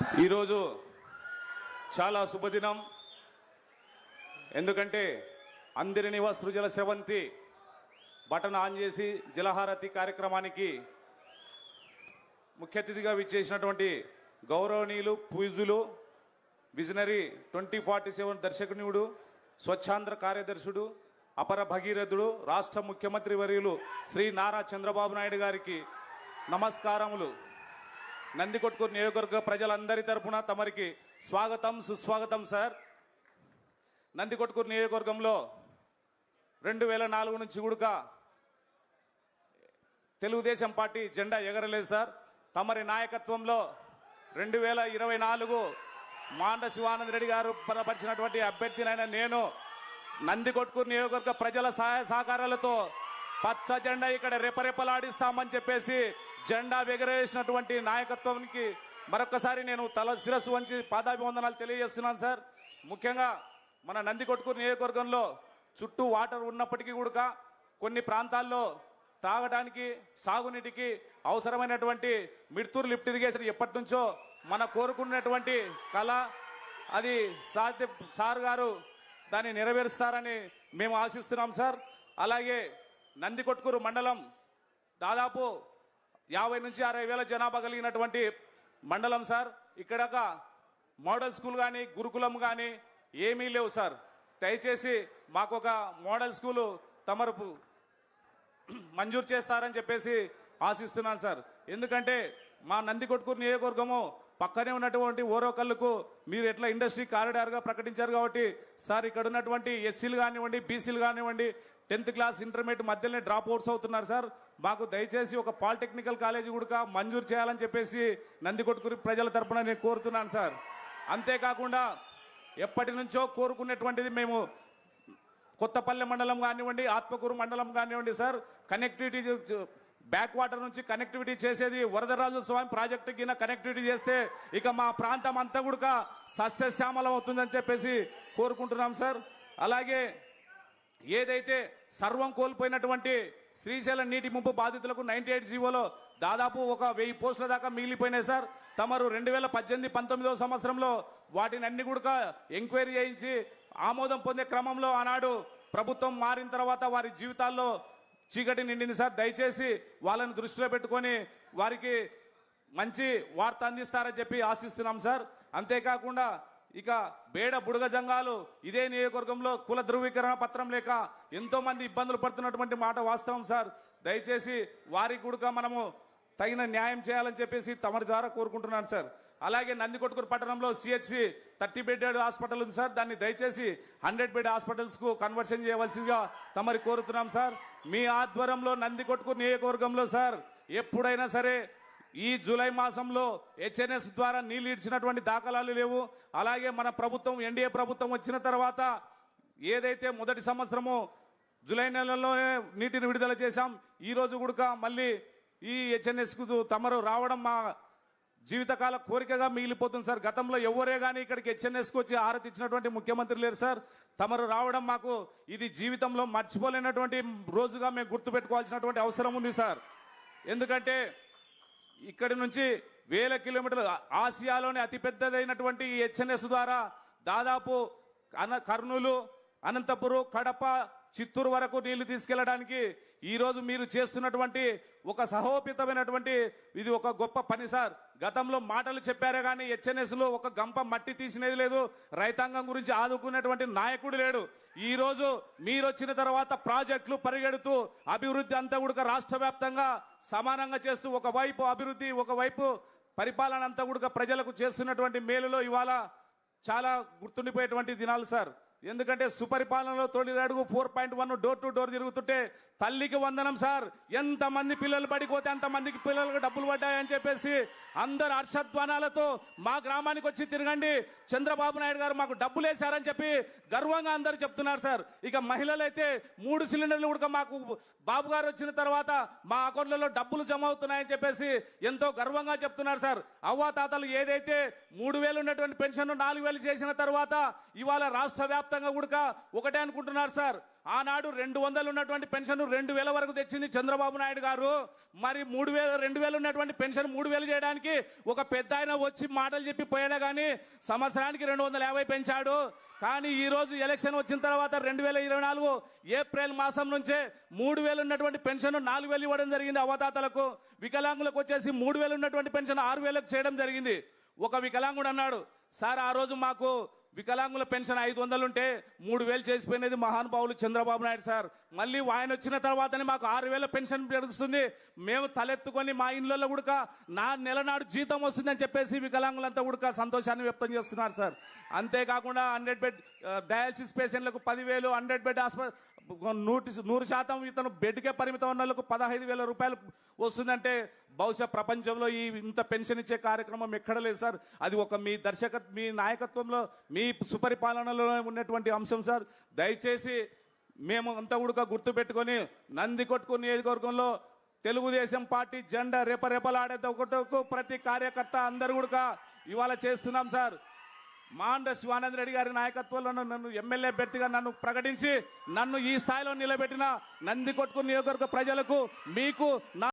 ఈరోజు చాలా శుభదినం. ఎందుకంటే అందరినివ సృజల సెవంతి బటన్ ఆన్ చేసి జలహారతి కార్యక్రమానికి ముఖ్య అతిథిగా విచ్చేసినటువంటి గౌరవనీయులు పూజులు విజనరీ ట్వంటీ ఫార్టీ సెవెన్ దర్శకునివుడు స్వచ్ఛాంధ్ర కార్యదర్శుడు అపర భగీరథుడు రాష్ట్ర ముఖ్యమంత్రి వర్యులు శ్రీ నారా చంద్రబాబు నాయుడు గారికి నమస్కారములు. నందికొట్కూరు నియోజకవర్గ ప్రజలందరి తరపున తమరికి స్వాగతం సుస్వాగతం సార్. నందికొట్కూరు నియోజకవర్గంలో రెండు వేల నాలుగు నుంచి కూడక తెలుగుదేశం పార్టీ జెండా ఎగరలేదు సార్. తమరి నాయకత్వంలో రెండు వేల ఇరవై నాలుగు మాండ శివానంద రెడ్డి గారు బలపరిచినటువంటి అభ్యర్థినైన నేను నందికొట్కూరు నియోజకవర్గ ప్రజల సహాయ సహకారాలతో పచ్చ జెండా ఇక్కడ రెపరెపలాడిస్తామని చెప్పేసి జెండా ఎగరేసినటువంటి నాయకత్వానికి మరొకసారి నేను తల శిరస్సు వంచి పాదాభివందనాలు తెలియజేస్తున్నాను సార్. ముఖ్యంగా మన నందికొట్కూరు నియోజకవర్గంలో చుట్టూ వాటర్ ఉన్నప్పటికీ కూడా కొన్ని ప్రాంతాల్లో తాగడానికి సాగునీటికి అవసరమైనటువంటి మిడ్తూరు లిఫ్ట్ ఇరిగేషన్ ఎప్పటి నుంచో మన కోరుకున్నటువంటి కళ. అది సాధ్య సార్ గారు దాన్ని నెరవేరుస్తారని మేము ఆశిస్తున్నాం సార్. అలాగే నందికొట్కూరు మండలం దాదాపు యాభై నుంచి అరవై వేల జనాభా కలిగినటువంటి మండలం సార్. ఇక్కడ మోడల్ స్కూల్ కానీ గురుకులం కానీ ఏమీ లేవు సార్. దయచేసి మాకు ఒక మోడల్ స్కూలు తమరుపు మంజూరు చేస్తారని చెప్పేసి ఆశిస్తున్నాను సార్. ఎందుకంటే మా నందికొట్కూరు నియోజకవర్గము పక్కనే ఉన్నటువంటి ఓరోకల్లుకు మీరు ఎట్లా ఇండస్ట్రీ కారిడార్గా ప్రకటించారు కాబట్టి సార్ ఇక్కడ ఉన్నటువంటి ఎస్సీలు కానివ్వండి బీసీలు కానివ్వండి టెన్త్ క్లాస్ ఇంటర్మీడియట్ మధ్యలోనే డ్రాప్ అవుట్స్ అవుతున్నారు సార్. మాకు దయచేసి ఒక పాలిటెక్నికల్ కాలేజీ కూడా మంజూరు చేయాలని చెప్పేసి నందికొట్కూరు ప్రజల తరపున నేను కోరుతున్నాను సార్. అంతేకాకుండా ఎప్పటి నుంచో కోరుకునేటువంటిది మేము కొత్తపల్లె మండలం కానివ్వండి ఆత్మకూరు మండలం కానివ్వండి సార్. కనెక్టివిటీ బ్యాక్ వాటర్ నుంచి కనెక్టివిటీ చేసేది వరదరాజు స్వామి ప్రాజెక్టు కింద కనెక్టివిటీ చేస్తే ఇక మా ప్రాంతం అంతా కూడా సస్యశ్యామలం అవుతుందని చెప్పేసి కోరుకుంటున్నాం సార్. అలాగే ఏదైతే సర్వం కోల్పోయినటువంటి శ్రీశైలం నీటి ముంపు బాధితులకు నైన్టీ ఎయిట్ జీవోలో దాదాపు ఒక వెయ్యి పోస్టుల దాకా మిగిలిపోయినాయి సార్. తమరు రెండు వేల పద్దెనిమిది పంతొమ్మిదవ సంవత్సరంలో వాటిని అన్ని కూడా ఎంక్వైరీ చేయించి ఆమోదం పొందే క్రమంలో ఆనాడు ప్రభుత్వం మారిన తర్వాత వారి జీవితాల్లో చీకటి నిండింది సార్. దయచేసి వాళ్ళని దృష్టిలో పెట్టుకొని వారికి మంచి వార్త అందిస్తారని చెప్పి ఆశిస్తున్నాం సార్. అంతేకాకుండా ఇక బేడ బుడగ జంగాలు ఇదే నియోజకవర్గంలో కుల ధృవీకరణ పత్రం లేక ఎంతో మంది ఇబ్బందులు పడుతున్నటువంటి మాట వాస్తవం సార్. దయచేసి వారికి కూడా మనము తగిన న్యాయం చేయాలని చెప్పేసి తమరి ద్వారా కోరుకుంటున్నాను సార్. అలాగే నందికొట్కూరు పట్టణంలో సిహెచ్సి థర్టీ బెడ్ హాస్పిటల్ ఉంది సార్. దాన్ని దయచేసి హండ్రెడ్ బెడ్ హాస్పిటల్స్కు కన్వర్షన్ చేయవలసిందిగా తమరి కోరుతున్నాం సార్. మీ ఆధ్వర్యంలో నందికొట్కూరు నియోజకవర్గంలో సార్ ఎప్పుడైనా సరే ఈ జూలై మాసంలో హెచ్ఎన్ఎస్ ద్వారా నీళ్ళు ఇచ్చినటువంటి దాఖలాలు లేవు. అలాగే మన ప్రభుత్వం ఎన్డీఏ ప్రభుత్వం వచ్చిన తర్వాత ఏదైతే మొదటి సంవత్సరము జూలై నెలలోనే నీటిని విడుదల చేశాం ఈ రోజు కూడా మళ్ళీ ఈ హెచ్ఎన్ఎస్కు తమరు రావడం మా జీవితకాల కోరికగా మిగిలిపోతుంది సార్. గతంలో ఎవరే కానీ ఇక్కడికి హెచ్ఎన్ఎస్కి వచ్చి ఆరతిచ్చినటువంటి ముఖ్యమంత్రి లేరు సార్. తమరు రావడం మాకు ఇది జీవితంలో మర్చిపోలేనటువంటి రోజుగా మేము గుర్తుపెట్టుకోవాల్సినటువంటి అవసరం ఉంది సార్. ఎందుకంటే ఇక్కడి నుంచి వేల కిలోమీటర్లు. ఆసియాలోనే అతిపెద్దదైనటువంటి ఈ హెచ్ఎన్ఎస్ ద్వారా దాదాపు అన కర్నూలు అనంతపురం కడప చిత్తూరు వరకు నీళ్ళు తీసుకెళ్ళడానికి ఈ రోజు మీరు చేస్తున్నటువంటి ఒక సహోపితమైనటువంటి ఇది ఒక గొప్ప పని సార్. గతంలో మాటలు చెప్పారే కానీ హెచ్ఎన్ఎస్లో ఒక గంప మట్టి తీసినది లేదు. రైతాంగం గురించి ఆదుకునేటువంటి నాయకుడు లేడు. ఈ రోజు మీరు వచ్చిన తర్వాత ప్రాజెక్టులు పరిగెడుతూ అభివృద్ధి అంతా కూడా రాష్ట్ర వ్యాప్తంగా సమానంగా చేస్తూ ఒకవైపు అభివృద్ధి ఒకవైపు పరిపాలన అంతా కూడా ప్రజలకు చేస్తున్నటువంటి మేలులో ఇవాళ చాలా గుర్తుండిపోయేటువంటి దినాలు సార్. ఎందుకంటే సుపరిపాలనలో తొలి అడుగు four point one door to door తిరుగుతుంటే తల్లికి వందనం సార్. ఎంతమంది పిల్లలు పడిపోతే అంత మందికి పిల్లలకు డబ్బులు పడ్డాయని చెప్పేసి అందరు హర్షధ్వానాలతో మా గ్రామానికి వచ్చి తిరగండి. చంద్రబాబు నాయుడు గారు మాకు డబ్బులు వేశారని చెప్పి గర్వంగా అందరు చెప్తున్నారు సార్. ఇక మహిళలు అయితే మూడు సిలిండర్లు కూడా మాకు బాబు గారు వచ్చిన తర్వాత మా అకౌంట్లలో డబ్బులు జమ అవుతున్నాయని చెప్పేసి ఎంతో గర్వంగా చెప్తున్నారు సార్. అవ్వాతాతలు ఏదైతే మూడు వేలు ఉన్నటువంటి పెన్షన్ నాలుగు వేలు చేసిన తర్వాత ఇవాళ రాష్ట్ర వ్యాప్తంగా కూడా ఒకటే అనుకుంటున్నారు సార్. ఆనాడు రెండు వందలు ఉన్నటువంటి పెన్షన్ రెండు వేల వరకు తెచ్చింది చంద్రబాబు నాయుడు గారు. మరి మూడు వేల రెండు వేలు ఉన్నటువంటి పెన్షన్ మూడు వేలు చేయడానికి ఒక పెద్ద ఆయన వచ్చి మాటలు చెప్పి పోయాడే కానీ సంవత్సరానికి రెండు వందల యాభై పెంచాడు. కానీ ఈ రోజు ఎలక్షన్ వచ్చిన తర్వాత రెండు వేల ఇరవై నాలుగు ఏప్రిల్ మాసం నుంచే మూడు వేలు ఉన్నటువంటి పెన్షన్ నాలుగు వేలు ఇవ్వడం జరిగింది అవతాతలకు. వికలాంగులకు వచ్చేసి మూడు వేలు ఉన్నటువంటి పెన్షన్ ఆరు వేలకు చేయడం జరిగింది. ఒక వికలాంగుడు అన్నాడు సార్ ఆ రోజు మాకు వికలాంగుల పెన్షన్ ఐదు వందలు ఉంటే మూడు వేలు చేసిపోయినది మహానుభావులు చంద్రబాబు నాయుడు సార్. మళ్ళీ ఆయన వచ్చిన తర్వాతనే మాకు ఆరు వేల పెన్షన్ పెరుగుతుంది మేము తలెత్తుకొని మా ఇళ్ళల్లో కూడా నా నెలనాడు జీతం వస్తుందని చెప్పేసి వికలాంగులంతా కూడా సంతోషాన్ని వ్యక్తం చేస్తున్నారు సార్. అంతేకాకుండా హండ్రెడ్ బెడ్ డయాలసిస్ పేషెంట్లకు పదివేలు హండ్రెడ్ బెడ్ హాస్పిటల్ నూటి నూరు శాతం ఇతను బెడ్కే పరిమితం ఉన్న వాళ్ళకు పదహైదు వేల రూపాయలు వస్తుందంటే బహుశా ప్రపంచంలో ఈ ఇంత పెన్షన్ ఇచ్చే కార్యక్రమం ఎక్కడ లేదు సార్. అది ఒక మీ దర్శక మీ నాయకత్వంలో మీ సుపరిపాలనలో ఉన్నటువంటి అంశం సార్. దయచేసి మేము అంతా కూడా గుర్తుపెట్టుకొని నంది కొట్టుకుని నియోజకవర్గంలో తెలుగుదేశం పార్టీ జెండా రేపరేపలాడేది ఒకటకు ప్రతి కార్యకర్త అందరు కూడా ఇవాళ చేస్తున్నాం సార్. మాండ శివానంద రెడ్డి గారి నాయకత్వంలో నన్ను- ఎమ్మెల్యే అభ్యర్థిగా నన్ను ప్రకటించి నన్ను ఈ స్థాయిలో నిలబెట్టిన నంది కొట్టుకుని నియోజకవర్గ ప్రజలకు మీకు